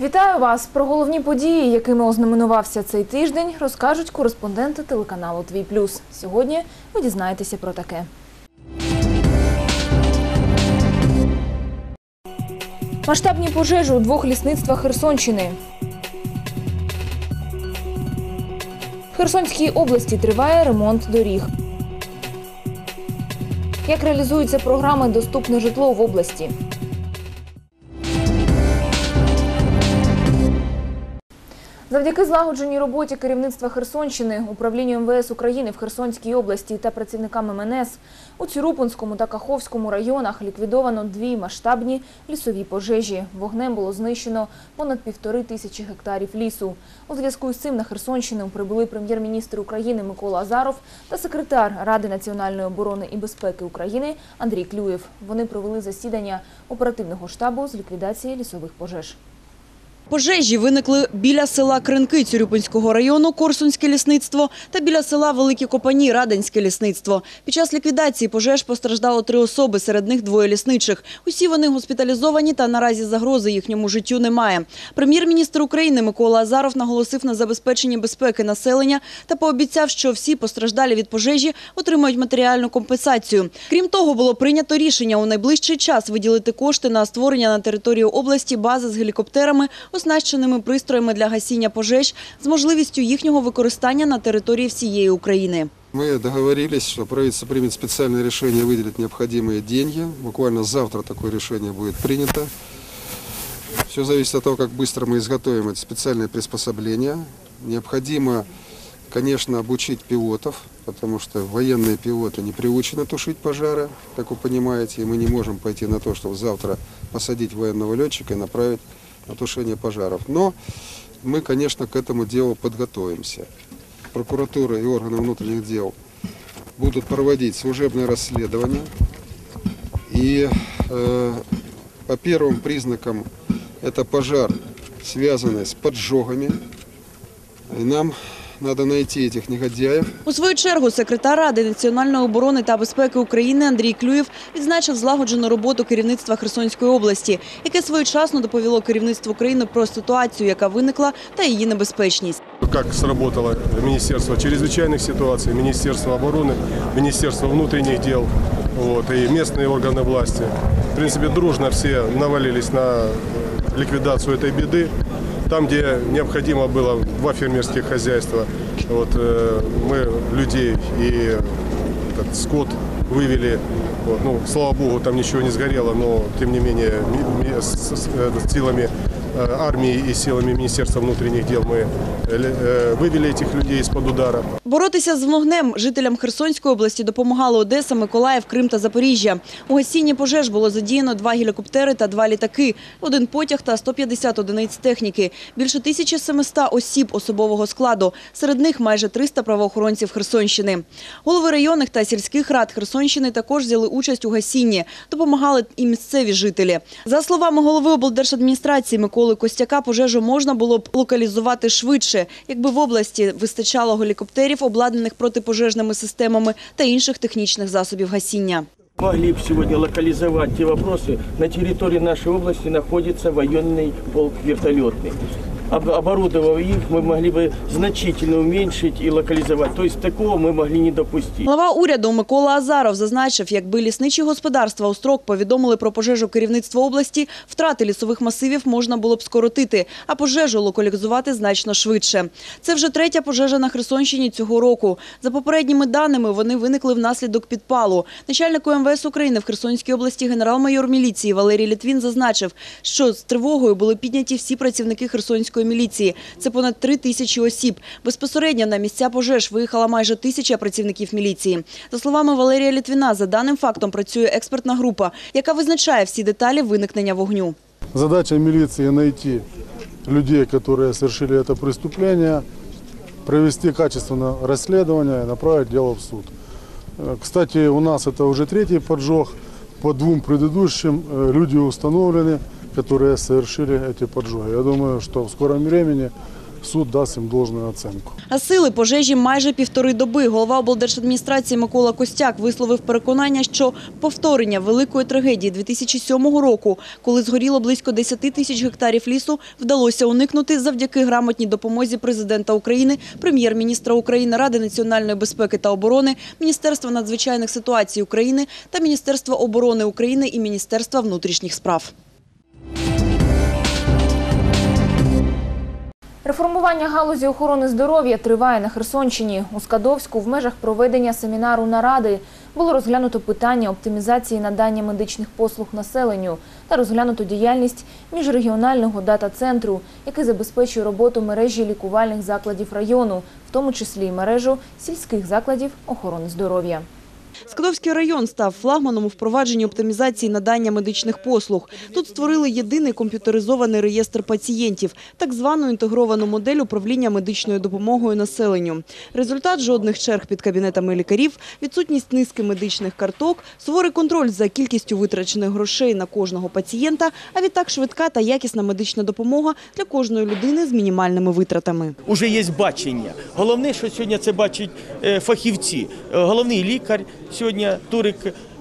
Вітаю вас! Про головні події, якими ознаменувався цей тиждень, розкажуть кореспонденти телеканалу Твій Плюс. Сьогодні ви дізнаєтеся про таке. Масштабні пожежі у двох лісництвах Херсонщини. В Херсонській області триває ремонт доріг. Як реалізуються програми Доступне житло в області? Завдяки злагодженій роботі керівництва Херсонщини, управлінню МВС України в Херсонській області та працівниками МНС у Цюрупинському та Каховському районах ліквідовано дві масштабні лісові пожежі. Вогнем було знищено понад півтори тисячі гектарів лісу. У зв'язку з цим на Херсонщину прибули прем'єр-міністр України Микола Азаров та секретар Ради національної оборони і безпеки України Андрій Клюєв. Вони провели засідання оперативного штабу з ліквідації лісових пожеж. Пожежі виникли біля села Кринки Цюрюпинського району Корсунське лісництво та біля села Великі Копані Раденське лісництво. Під час ліквідації пожеж постраждало три особи, серед них двоє лісничих. Усі вони госпіталізовані та наразі загрози їхньому життю немає. Прем'єр-міністр України Микола Азаров наголосив на забезпеченні безпеки населення та пообіцяв, що всі постраждалі від пожежі отримають матеріальну компенсацію. Крім того, було прийнято рішення у найближчий час виділити кошти на створення на території області бази з гелікоптерами, оснащеними пристроями для гасіння пожеж з можливістю їхнього використання на території всієї України. Мы договорились, что правительство примет специальное решение выделить необходимые деньги. Буквально завтра такое решение будет принято. Все зависит от того, как быстро мы изготовим это специальное приспособление. Необходимо, конечно, обучить пилотов, потому что военные пилоты не приучены тушить пожары, как вы понимаете, и мы не можем пойти на то, чтобы завтра посадить военного летчика и направить на тушение пожаров. Но мы, конечно, к этому делу подготовимся. Прокуратура и органы внутренних дел будут проводить служебное расследование. И э, по первым признакам это пожар, связанный с поджогами. И нам надо найти этих негодяев. У свою чергу секретар Ради національної оборони та безпеки України Андрій Клюєв відзначив злагоджену роботу керівництва Херсонської області, яке своєчасно доповіло керівництву України про ситуацію, яка виникла, та її небезпечність. как сработало Министерство чрезвычайных ситуаций, Министерство обороны, Министерство внутренних дел вот, и местные органы власти. В принципе, дружно все навалились на ликвидацию этой беды. Там, где необходимо было два фермерских хозяйства, вот, э, мы людей и этот, скот вывели. Вот, ну, слава богу, там ничего не сгорело, но тем не менее ми- с, с- э, силами э, армии и силами Министерства внутренних дел мы вывели этих людей из-под удара. Боротися з вогнем жителям Херсонської області допомагали Одеса, Миколаїв, Крим та Запоріжжя. У гасінні пожеж було задіяно два гелікоптери та два літаки, один потяг та 150 одиниць техніки, більше 1700 осіб особового складу. Серед них майже 300 правоохоронців Херсонщини. Голови районних та сільських рад Херсонщини також взяли участь у гасінні. Допомагали і місцеві жителі. За словами голови облдержадміністрації Миколи Костяка, пожежу можна було б локалізувати швидше, якби в області вистачало гелікоптерів, обладнаних протипожежними системами та інших технічних засобів гасіння. Могли бы сегодня локализовать те вопросы. На территории нашей области находится военный полк вертолетный. Об- Оборудовав их, мы могли бы значительно уменьшить и локализовать. То есть такого мы могли не допустить. Глава уряду Микола Азаров зазначив, якби лісничі господарства у строк повідомили про пожежу керівництва області, втрати лісових масивів можна було б скоротити, а пожежу локалізувати значно швидше. Це вже третя пожежа на Херсонщині цього року. За попередніми даними, вони виникли внаслідок підпалу. Начальнику МВС України в Херсонській області генерал-майор міліції Валерій Літвін зазначив, що з тривогою були підняті всі працівники Херсонської міліції. Це понад три тисячі осіб. Безпосередньо на місця пожеж виїхала майже тисяча працівників міліції. За словами Валерія Літвіна, за даним фактом працює експертна група, яка визначає всі деталі виникнення вогню. Задача милиции найти людей, которые совершили это преступление, провести качественное расследование и направить дело в суд. Э, Кстати, у нас это уже третий поджог. По двум предыдущим э, люди установлены, которые совершили эти поджоги. Я думаю, что в скором времени суд даст им должную оценку. Гасили пожежі майже півтори доби. Голова облдержадміністрації Микола Костяк висловив переконання, що повторення великої трагедії 2007 року, коли згоріло близько 10 тисяч гектарів лісу, вдалося уникнути завдяки грамотній допомозі президента України, прем'єр-міністра України, Ради національної безпеки та оборони, Міністерства надзвичайних ситуацій України та Міністерства оборони України і Міністерства внутрішніх справ. Реформування галузі охорони здоров'я триває на Херсонщині. У Скадовську в межах проведення семінару наради було розглянуто питання оптимізації надання медичних послуг населенню та розглянуто діяльність міжрегіонального дата-центру, який забезпечує роботу мережі лікувальних закладів району, в тому числі й мережу сільських закладів охорони здоров'я. Скадовський район став флагманом у впровадженні оптимізації надання медичних послуг. Тут створили єдиний комп'ютеризований реєстр пацієнтів, так звану інтегровану модель управління медичною допомогою населенню. Результат – жодних черг під кабінетами лікарів, відсутність низки медичних карток, суворий контроль за кількістю витрачених грошей на кожного пацієнта, а відтак швидка та якісна медична допомога для кожної людини з мінімальними витратами. Уже є бачення. Головне, що сьогодні це бачать е, фахівці. Е, Головний лікар сьогодні Турик.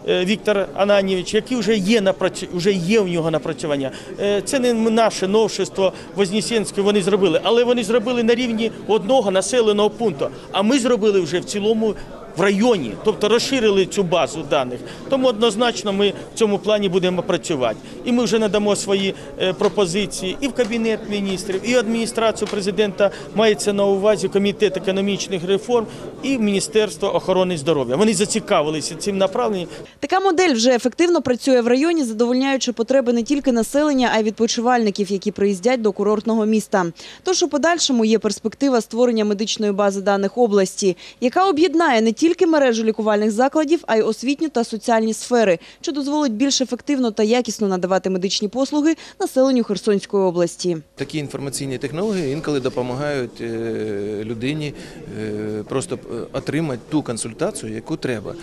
е, Віктор Ананівич, який вже є вже є в нього напрацювання. Е, Це не наше новшество Вознесенське вони зробили, але вони зробили на рівні одного населеного пункту. А ми зробили вже в цілому в районі, тобто розширили цю базу даних. Тому однозначно ми в цьому плані будемо працювати. І ми вже надамо свої е, пропозиції і в кабінет міністрів, і адміністрацію президента мається на увазі комітет економічних реформ і Міністерство охорони здоров'я. Вони зацікавилися цим направленням. Така модель вже ефективно працює в районі, задовольняючи потреби не тільки населення, а й відпочивальників, які приїздять до курортного міста. Тож у подальшому є перспектива створення медичної бази даних області, яка об'єднає не тільки мережу лікувальних закладів, а й освітню та соціальні сфери, що дозволить більш ефективно та якісно надавати медичні послуги населенню Херсонської області. Такі інформаційні технології інколи допомагають е, людині е, просто е, отримати ту консультацію, яку треба.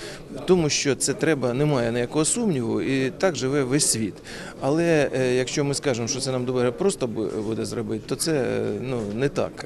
Тому що це треба, немає ніякого сумніву, і так живе весь світ. Але якщо ми скажемо, що це нам добре просто буде зробити, то це ну, не так.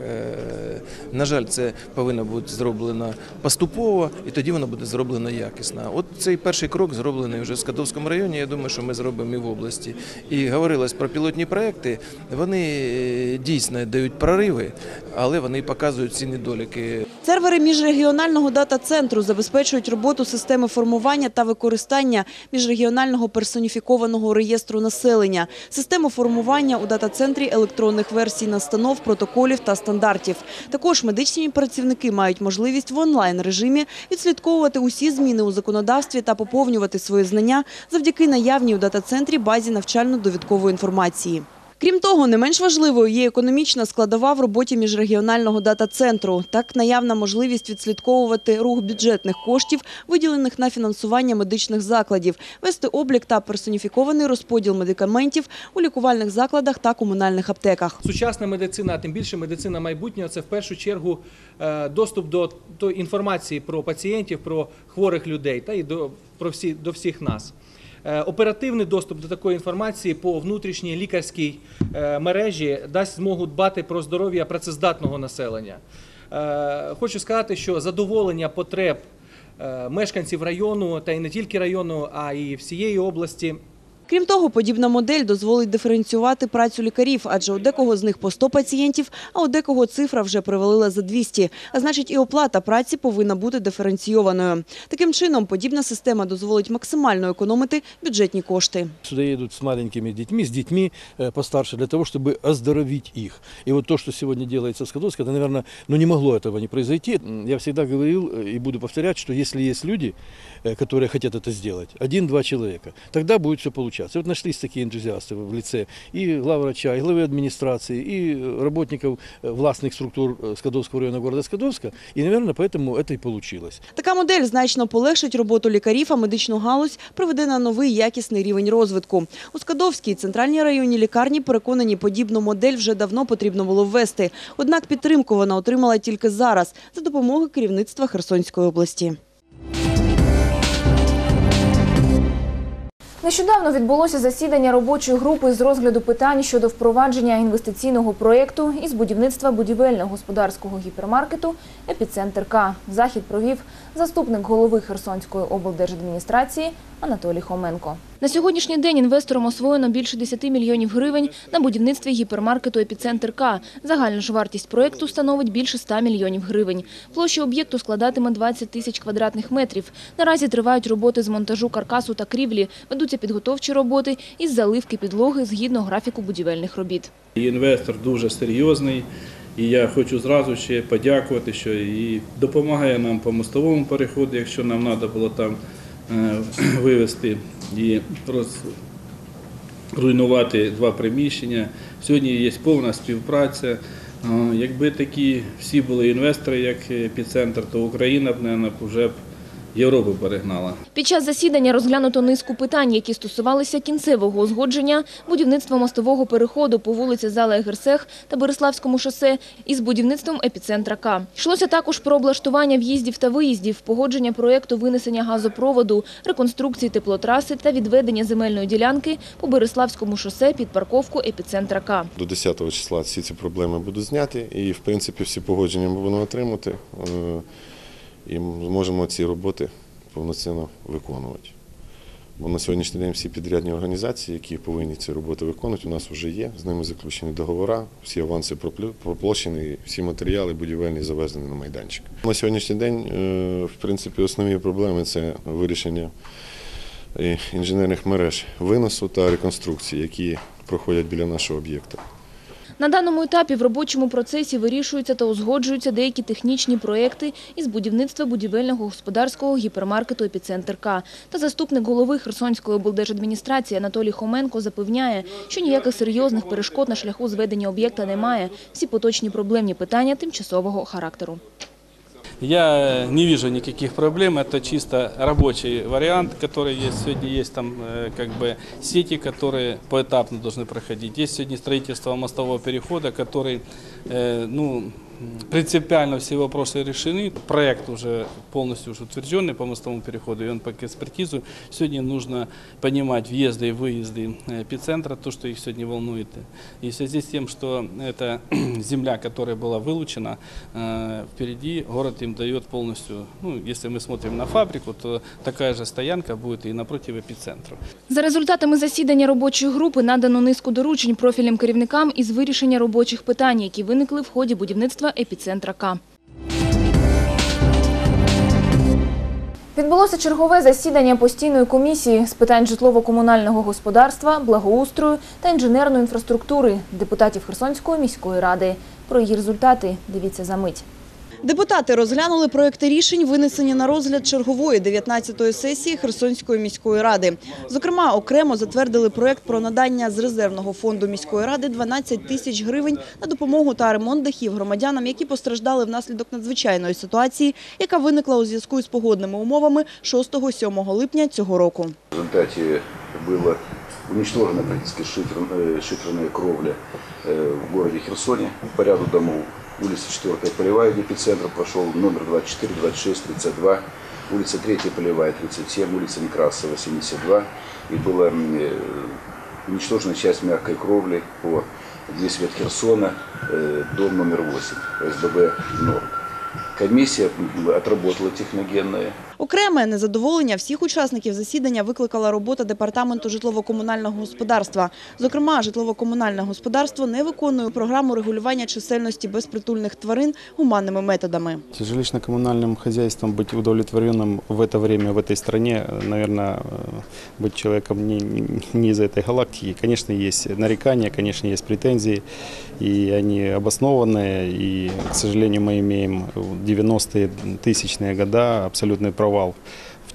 На жаль, це повинно бути зроблено поступово, і тоді воно буде зроблено якісно. От цей перший крок зроблений вже в Скадовському районі. Я думаю, що ми зробимо і в області. І говорилось про пілотні проекти. Вони е, дійсно дають прориви, але вони показують ці недоліки. Сервери міжрегіонального дата-центру забезпечують роботу системи формування та використання міжрегіонального персоніфікованого реєстру населення, систему формування у дата-центрі електронних версій настанов, протоколів та стандартів. Також медичні працівники мають можливість в онлайн-режимі відслідковувати усі зміни у законодавстві та поповнювати свої знання завдяки наявній у дата-центрі базі навчально-довідкової інформації. Крім того, не менш важливою є економічна складова в роботі міжрегіонального дата-центру. Так, наявна можливість відслідковувати рух бюджетних коштів, виділених на фінансування медичних закладів, вести облік та персоніфікований розподіл медикаментів у лікувальних закладах та комунальних аптеках. Сучасна медицина, а тим більше медицина майбутнього, це в першу чергу е, доступ до інформації про пацієнтів, про хворих людей та і до, про всі, до всіх нас. Е, Оперативний доступ до такої інформації по внутрішній лікарській е, мережі дасть змогу дбати про здоров'я працездатного населення. Е, Хочу сказати, що задоволення потреб мешканців району та й не тільки району, а й всієї області Крім того, подібна модель дозволить диференціювати працю лікарів, адже у декого з них по 100 пацієнтів, а у декого цифра вже привалила за 200. А значить, і оплата праці повинна бути диференційованою. Таким чином, подібна система дозволить максимально економити бюджетні кошти. Сюда едут с маленькими детьми, с детьми э, постарше, для того, чтобы оздоровить их. И вот то, что сегодня делается в Скадовске, это, наверное, ну не могло этого не произойти. М, Я всегда говорил э, и буду повторять, что если есть люди, э, которые хотят это сделать, один-два человека, тогда будет все получаться. И вот нашлись такие энтузиасты в лице и главврача, и главы администрации, и э, работников э, властных структур э, Скадовского района города Скадовска. И, наверное, поэтому это и получилось. Така модель значно полегшить роботу лікарів, а медичну галузь приведе на новий якісний рівень розвитку. У Скадовській центральній районній лікарні переконані, подібну модель вже давно потрібно було ввести. Однак підтримку вона отримала тільки зараз за допомогою керівництва Херсонської області. Нещодавно відбулося засідання робочої групи з розгляду питань щодо впровадження інвестиційного проєкту із будівництва будівельно-господарського гіпермаркету «Епіцентр К». Захід провів заступник голови Херсонської облдержадміністрації Анатолій Хоменко. На сьогоднішній день інвесторам освоєно більше 10 мільйонів гривень на будівництві гіпермаркету «Епіцентр К». Загальна ж вартість проєкту становить більше 100 мільйонів гривень. Площа об'єкту складатиме 20 тисяч квадратних метрів. Наразі тривають роботи з монтажу каркасу та крівлі, ведуться підготовчі роботи із заливки підлоги згідно графіку будівельних робіт. Інвестор дуже серйозний, і я хочу зразу ще подякувати, що і допомагає нам по мостовому переходу, якщо нам треба було там е, вивезти і розруйнувати два приміщення. Сьогодні є повна співпраця. Е, Якби такі всі були інвестори, як епіцентр, то Україна б, мабуть, вже б Європу перегнала. Під час засідання розглянуто низку питань, які стосувалися кінцевого узгодження будівництва мостового переходу по вулиці Зала Егерсех та Береславському шосе із будівництвом епіцентра К. Йшлося також про облаштування в'їздів та виїздів, погодження проєкту винесення газопроводу, реконструкції теплотраси та відведення земельної ділянки по Береславському шосе під парковку епіцентра К. До 10 числа всі ці проблеми будуть зняті і, в принципі, всі погодження ми будемо отримати е, і зможемо ці роботи повноцінно виконувати. Бо на сьогоднішній день всі підрядні організації, які повинні ці роботи виконувати, у нас вже є. З ними заключені договори, всі аванси проплачені, всі матеріали будівельні завезені на майданчик. На сьогоднішній день, е, в принципі, основні проблеми це вирішення е, інженерних мереж виносу та реконструкції, які проходять біля нашого об'єкта. На даному етапі в робочому процесі вирішуються та узгоджуються деякі технічні проекти із будівництва будівельного господарського гіпермаркету «Епіцентр К». Та заступник голови Херсонської облдержадміністрації Анатолій Хоменко запевняє, що ніяких серйозних перешкод на шляху зведення об'єкта немає. Всі поточні проблемні питання тимчасового характеру. Я не вижу никаких проблем, это чисто рабочий вариант, который есть. Сегодня есть там э, как бы сети, которые поэтапно должны проходить. Есть сегодня строительство мостового перехода, который, э, ну, принципиально все вопросы решены. Проект уже полностью уже утвержденный по мостовому переходу, и он по экспертизу. Сегодня нужно понимать въезды и выезды э, эпицентра, то, что их сегодня волнует. И в связи с тем, что это земля, которая была вылучена, э, впереди город им дает полностью, ну, если мы смотрим на фабрику, то такая же стоянка будет и напротив эпицентра. За результатами засідання робочої групи надано низку доручень профільним керівникам із вирішення робочих питань, які виникли в ході будівництва епіцентра К. Відбулося чергове засідання постійної комісії з питань житлово-комунального господарства, благоустрою та інженерної інфраструктури депутатів Херсонської міської ради. Про її результати дивіться за мить. Депутати розглянули проекти рішень, винесені на розгляд чергової 19-ї сесії Херсонської міської ради. Зокрема, окремо затвердили проект про надання з резервного фонду міської ради 12 тисяч гривень на допомогу та ремонт дахів громадянам, які постраждали внаслідок надзвичайної ситуації, яка виникла у зв'язку із погодними умовами 6-7 липня цього року. В результате было уничтожена практически шифер, э, шиферная кровля э, в городе Херсоне по ряду домов. Улица 4 Полевая, где эпицентр прошел, номер 24, 26, 32, улица 3 Полевая, 37, улица Некрасова, 72. И была э, уничтожена часть мягкой кровли по здесь от Херсона, э, дом номер 8, СББ «Норд». Комиссия отработала техногенная. Окреме незадоволення всіх учасників засідання викликала робота департаменту житлово-комунального господарства. Зокрема, житлово-комунальне господарство не виконує програму регулювання чисельності безпритульних тварин гуманними методами. Жилищно-коммунальным хозяйством быть удовлетворенным в это время в этой стране, наверное, быть человеком не, не- не из этой галактики. Конечно, есть нарекания, конечно, есть претензии, и они обоснованные. И, к сожалению, мы имеем в 90-е тысячные года абсолютный провал в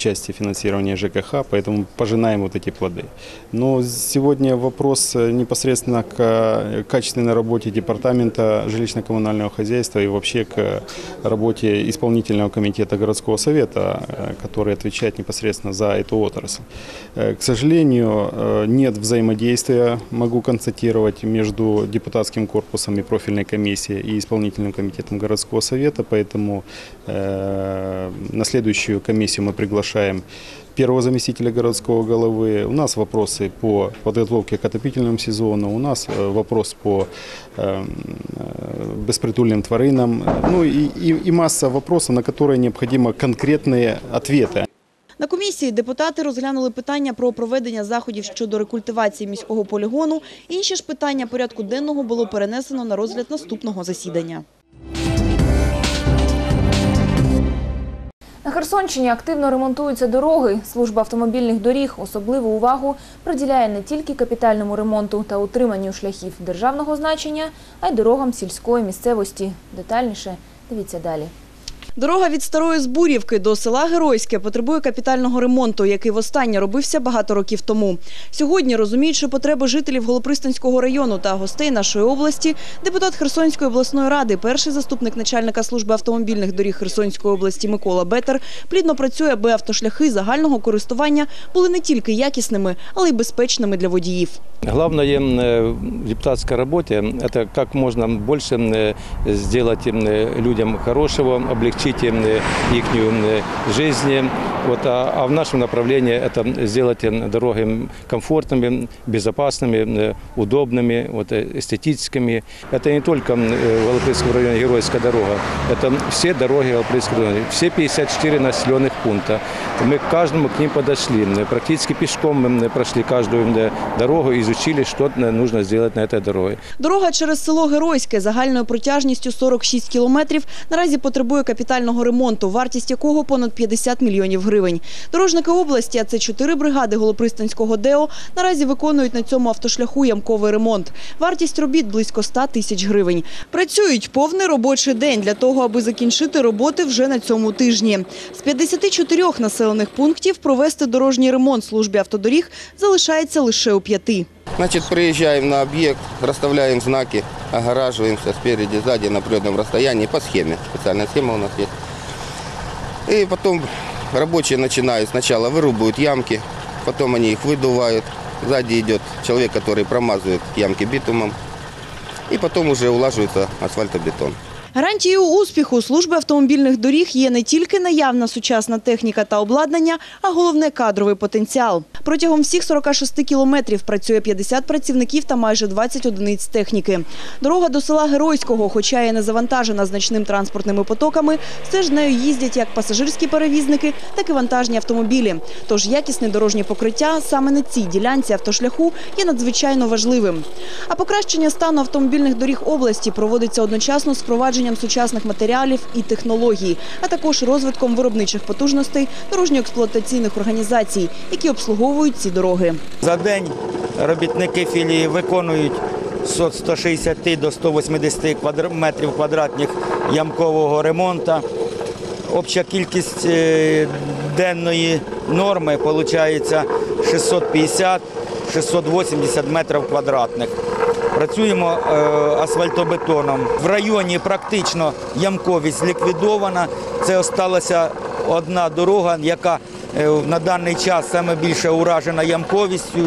части финансирования ЖКХ, поэтому пожинаем вот эти плоды. Но сегодня вопрос э, непосредственно к э, качественной работе департамента жилищно-коммунального хозяйства и вообще к работе исполнительного комитета городского совета, э, который отвечает непосредственно за эту отрасль. Э, К сожалению, э, нет взаимодействия, могу констатировать, между депутатским корпусом и профильной комиссией и исполнительным комитетом городского совета, поэтому э, на следующую комиссию мы приглашаем приглашаем первого заместителя городского головы. У нас вопросы по подготовке к отопительному сезону, у нас э, вопрос по э, э, беспритульным тваринам, ну и, и, и масса вопросов, на которые необходимы конкретные ответы. На комісії депутати розглянули питання про проведення заходів щодо рекультивації міського полігону. Інші ж питання порядку денного було перенесено на розгляд наступного засідання. На Херсонщині активно ремонтуються дороги. Служба автомобільних доріг особливу увагу приділяє не тільки капітальному ремонту та утриманню шляхів державного значення, а й дорогам сільської місцевості. Детальніше дивіться далі. Дорога від Старої Збурівки до села Геройське потребує капітального ремонту, який востаннє робився багато років тому. Сьогодні, розуміючи потреби жителів Голопристанського району та гостей нашої області, депутат Херсонської обласної ради, перший заступник начальника служби автомобільних доріг Херсонської області Микола Бетер, плідно працює, аби автошляхи загального користування були не тільки якісними, але й безпечними для водіїв. Главное э, в депутатской работе – это как можно больше э, сделать э, людям хорошего, облегчить им их жизнь. Вот, а, а в нашем направлении это сделать дороги комфортными, безопасными, удобными, вот, эстетическими. Это не только в Волопольском районе Геройская дорога, это все дороги Волопольского района, все 54 населенных пункта. Мы к каждому к ним подошли, практически пешком мы прошли каждую дорогу, изучили, что нужно сделать на этой дороге. Дорога через село Геройське загальною протяжністю 46 кілометрів наразі потребує капітального ремонту, вартість якого понад 50 мільйонів гривень. Дорожники області, а це чотири бригади Голопристанського ДЕО, наразі виконують на цьому автошляху ямковий ремонт. Вартість робіт близько 100 тисяч гривень. Працюють повний робочий день для того, аби закінчити роботи вже на цьому тижні. З 54 населених пунктів провести дорожній ремонт службі автодоріг залишається лише у п'яти. Значит, приезжаем на объект, расставляем знаки, огораживаемся спереди, сзади на определенном расстоянии по схеме. Специальная схема у нас есть. И потом рабочие начинают сначала вырубают ямки, потом они их выдувают. Сзади идет человек, который промазывает ямки битумом. И потом уже улаживается асфальтобетон. Гарантією успіху служби автомобільних доріг є не тільки наявна сучасна техніка та обладнання, а головне – кадровий потенціал. Протягом всіх 46 кілометрів працює 50 працівників та майже 20 одиниць техніки. Дорога до села Геройського, хоча і не завантажена значним транспортними потоками, все ж нею їздять як пасажирські перевізники, так і вантажні автомобілі. Тож якісне дорожнє покриття саме на цій ділянці автошляху є надзвичайно важливим. А покращення стану автомобільних доріг області проводиться одночасно з впровадженням сучасних матеріалів і технологій, а також розвитком виробничих потужностей дорожньо-експлуатаційних організацій, які обслуговують ці дороги. За день робітники філії виконують від 160 до 180 метрів квадратних ямкового ремонту. Обща кількість е, денної норми виходить 650-680 метрів квадратних. Працюємо е, асфальтобетоном. В районі практично ямковість ліквідована. Це осталася одна дорога, яка е, на даний час саме більше уражена ямковістю.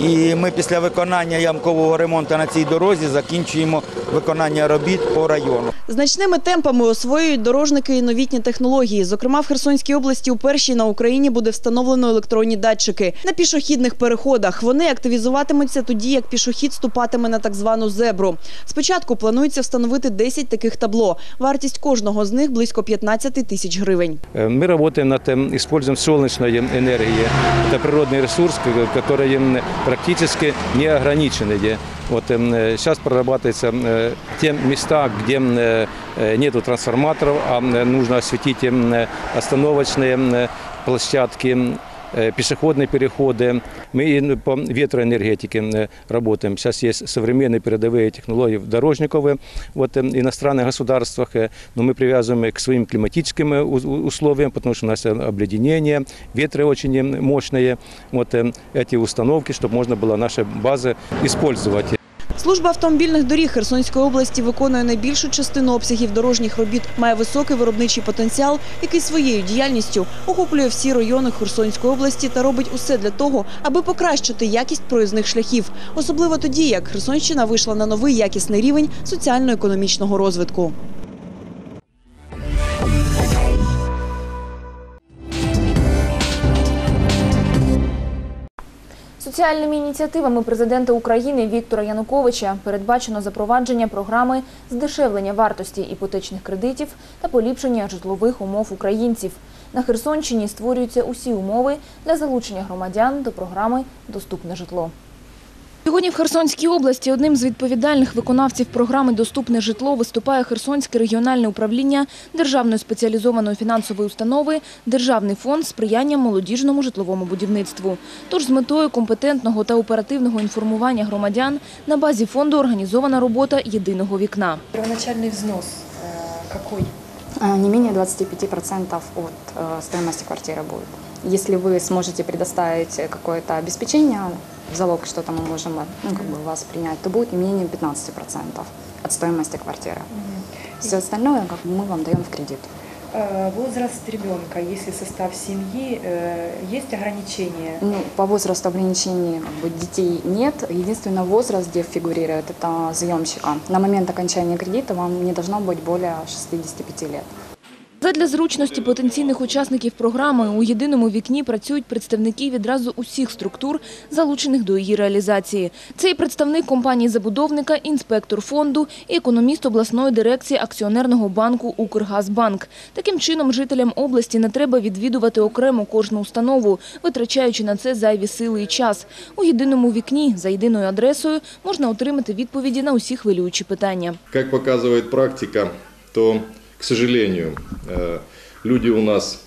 І ми після виконання ямкового ремонту на цій дорозі закінчуємо виконання робіт по району. Значними темпами освоюють дорожники і новітні технології. Зокрема, в Херсонській області упершій на Україні буде встановлено електронні датчики на пішохідних переходах. Вони активізуватимуться тоді, як пішохід ступатиме на так звану зебру. Спочатку планується встановити 10 таких табло. Вартість кожного з них близько 15 тисяч гривень. Э, Мы работаем над э, использованием солнечной энергии. Это природный ресурс, к- который м, практически не ограниченный. Вот сейчас прорабатываются э, те места, где м, э, нету трансформаторов, а м, нужно осветить остановочные площадки, э, пешеходные переходы. Мы и по ветроэнергетике работаем. Сейчас есть современные передовые технологии дорожниковые вот, э, иностранных государствах, э, но мы привязываем к своим климатическим э, условиям, потому что у нас э, обледенение, ветры очень э, мощные. Вот э, эти установки, чтобы можно было наши базы использовать. Служба автомобільних доріг Херсонської області виконує найбільшу частину обсягів дорожніх робіт, має високий виробничий потенціал, який своєю діяльністю охоплює всі райони Херсонської області та робить усе для того, аби покращити якість проїзних шляхів. Особливо тоді, як Херсонщина вийшла на новий якісний рівень соціально-економічного розвитку. Соціальними ініціативами президента України Віктора Януковича передбачено запровадження програми здешевлення вартості іпотечних кредитів та поліпшення житлових умов українців. На Херсонщині створюються усі умови для залучення громадян до програми Доступне житло. Сьогодні в Херсонській області одним з відповідальних виконавців програми Доступне житло виступає Херсонське регіональне управління Державної спеціалізованої фінансової установи Державний фонд сприяння молодіжному житловому будівництву. Тож з метою компетентного та оперативного інформування громадян на базі фонду організована робота єдиного вікна. Первоначальный взнос э, какой? А, Не менее 25% от э, стоимости квартиры будет. Если вы сможете предоставить какое-то обеспечение, в залог что-то мы можем ну, как бы вас принять, то будет не менее 15% от стоимости квартиры. Все остальное как бы, мы вам даем в кредит. Э, Возраст ребенка, если состав семьи, э, есть ограничения? Ну, по возрасту ограничений как бы, детей нет. Единственный возраст, где фигурирует, это заемщика. На момент окончания кредита вам не должно быть более 65 лет. Задля зручності потенційних учасників програми у єдиному вікні працюють представники відразу усіх структур, залучених до її реалізації. Це і представник компанії-забудовника, інспектор фонду і економіст обласної дирекції акціонерного банку «Укргазбанк». Таким чином, жителям області не треба відвідувати окремо кожну установу, витрачаючи на це зайві сили і час. У єдиному вікні за єдиною адресою можна отримати відповіді на усі хвилюючі питання. Как показывает практика, то, к сожалению, э, люди у нас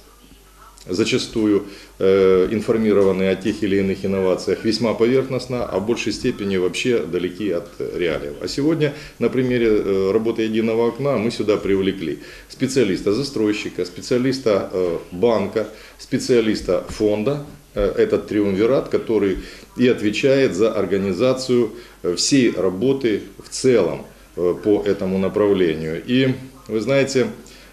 зачастую э, информированы о тех или иных инновациях весьма поверхностно, а в большей степени вообще далеки от реалиев. А сегодня на примере э, работы единого окна мы сюда привлекли специалиста-застройщика, специалиста банка, специалиста фонда, этот триумвират, который и отвечает за организацию всей работы в целом по этому направлению. И вы знаете,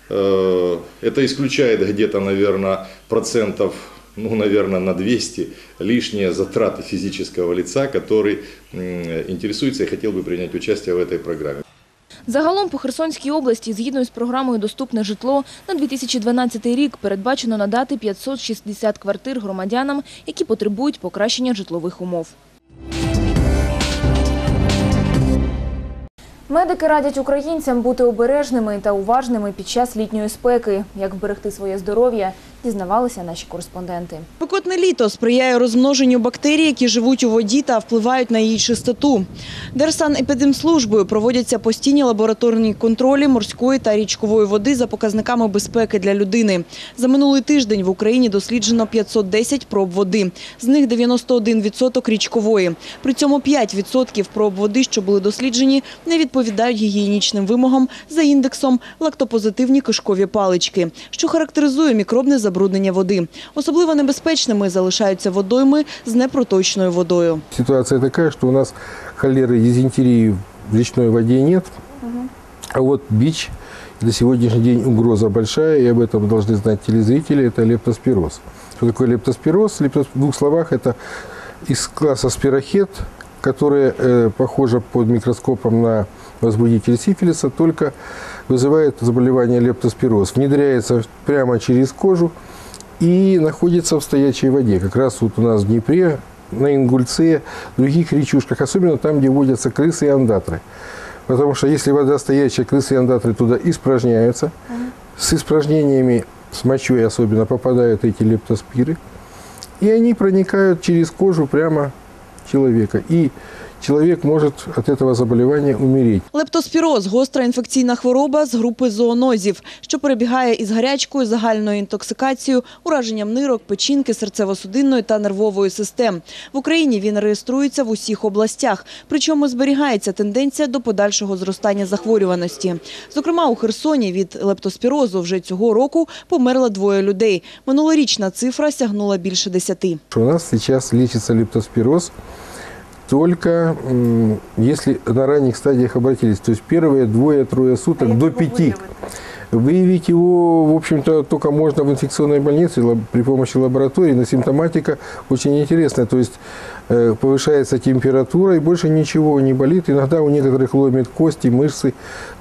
э, это исключает где-то, наверное, процентов, ну, наверное, на 200 лишние затраты физического лица, который м, интересуется и хотел бы принять участие в этой программе. Загалом по Херсонській області, згідно з програмою «Доступне житло», на 2012 рік передбачено надати 560 квартир громадянам, які потребують покращення житлових умов. Медики радять українцям бути обережними та уважними під час літньої спеки. Як вберегти своє здоров'я, дізнавалися наші кореспонденти. Спекотне літо сприяє розмноженню бактерій, які живуть у воді та впливають на її чистоту. Держсанепідемслужбою проводяться постійні лабораторні контролі морської та річкової води за показниками безпеки для людини. За минулий тиждень в Україні досліджено 510 проб води. З них 91% річкової. При цьому 5% проб води, що були досліджені, не відповідають гігієнічним вимогам за індексом лактопозитивні кишкові палички, що характеризує мікробне забруднення води. Особливо небезпечними залишаються водойми з непроточною водою. Ситуация такая, что у нас холеры, дизентерии в речной воде нет, а вот бич на сегодняшний день угроза большая, и об этом должны знать телезрители, это лептоспироз. Что такое лептоспироз? Лептос- В двух словах это из класса спирохет, которая э, похожа под микроскопом на возбудитель сифилиса, только вызывает заболевание лептоспироз. Внедряется прямо через кожу и находится в стоячей воде. Как раз вот у нас в Днепре, на Ингульце, других речушках, особенно там, где водятся крысы и андатры. Потому что если вода стоячая, крысы и андатры туда испражняются, с испражнениями, с мочой особенно, попадают эти лептоспиры, и они проникают через кожу прямо человека. И человек может от этого заболевания умереть. Лептоспіроз – гостра інфекційна хвороба з групи зоонозів, що перебігає із гарячкою, загальною інтоксикацією, ураженням нирок, печінки, серцево-судинної та нервової систем. В Україні він реєструється в усіх областях, причому зберігається тенденція до подальшого зростання захворюваності. Зокрема, у Херсоні від лептоспірозу вже цього року померло двоє людей. Минулорічна цифра сягнула більше десяти. У нас сейчас лечится лептоспироз только если на ранних стадиях обратились. То есть первые двое-трое суток до пяти. Выявить его, в общем-то, только можно в инфекционной больнице при помощи лаборатории, но симптоматика очень интересная. То есть э, повышается температура и больше ничего не болит. Иногда у некоторых ломит кости, мышцы,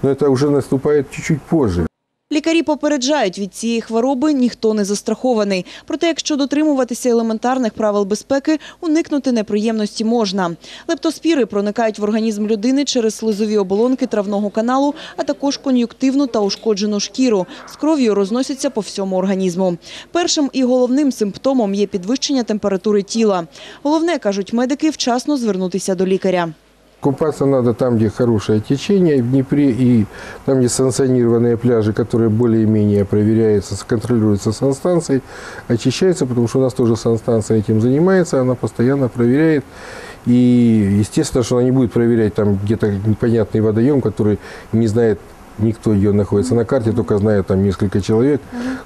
но это уже наступает чуть-чуть позже. Лікарі попереджають, від цієї хвороби ніхто не застрахований. Проте, якщо дотримуватися елементарних правил безпеки, уникнути неприємності можна. Лептоспіри проникають в організм людини через слизові оболонки травного каналу, а також кон'юктивну та ушкоджену шкіру. З кров'ю розносяться по всьому організму. Першим і головним симптомом є підвищення температури тіла. Головне, кажуть медики, вчасно звернутися до лікаря. Купаться надо там, где хорошее течение, в Днепре, и там, где санкционированные пляжи, которые более-менее проверяются, контролируются санстанцией, очищаются, потому что у нас тоже санстанция этим занимается, она постоянно проверяет. И естественно, что она не будет проверять там где-то непонятный водоем, который не знает никто ее находится на карте, только знает там несколько человек,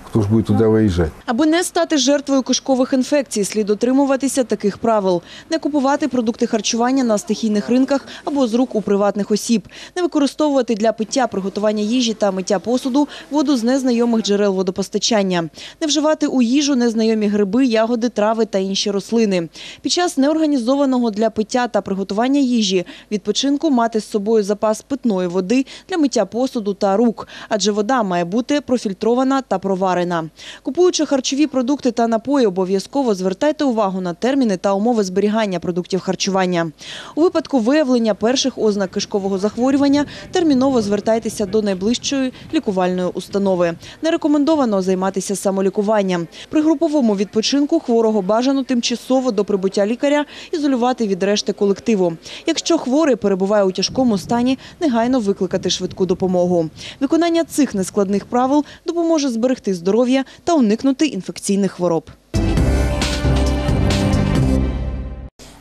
кто ж будет туда выезжать. Аби не стати жертвою кишкових інфекцій, слід дотримуватися таких правил: не купувати продукти харчування на стихійних ринках або з рук у приватних осіб, не використовувати для пиття, приготування їжі та миття посуду воду з незнайомих джерел водопостачання, не вживати у їжу незнайомі гриби, ягоди, трави та інші рослини. Під час неорганізованого для пиття та приготування їжі відпочинку мати з собою запас питної води для миття посуду та рук, адже вода має бути профільтрована та проварена. Купуючи харчові продукти та напої, обов'язково звертайте увагу на терміни та умови зберігання продуктів харчування. У випадку виявлення перших ознак кишкового захворювання терміново звертайтеся до найближчої лікувальної установи. Не рекомендовано займатися самолікуванням. При груповому відпочинку хворого бажано тимчасово до прибуття лікаря ізолювати від решти колективу. Якщо хворий перебуває у тяжкому стані, негайно викликати швидку допомогу. Виконання цих нескладних правил допоможе зберегти здоров'я та уникнути інфекційних хвороб.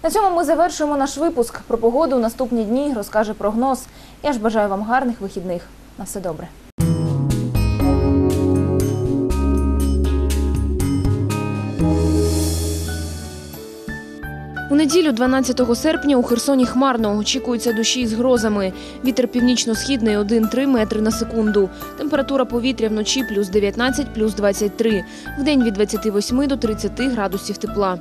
На цьому ми завершуємо наш випуск. Про погоду у наступні дні розкаже прогноз. Я ж бажаю вам гарних вихідних. На все добре. Неділю, 12 серпня, у Херсоні хмарно. Очікуються дощі з грозами. Вітер північно-східний 1-3 метри на секунду. Температура повітря вночі плюс 19, плюс 23. Вдень від 28 до 30 градусів тепла.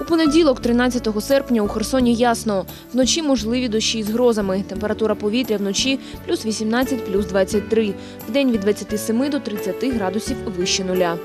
У понеділок, 13 серпня, у Херсоні ясно. Вночі можливі дощі з грозами. Температура повітря вночі плюс 18, плюс 23. Вдень від 27 до 30 градусів вище нуля.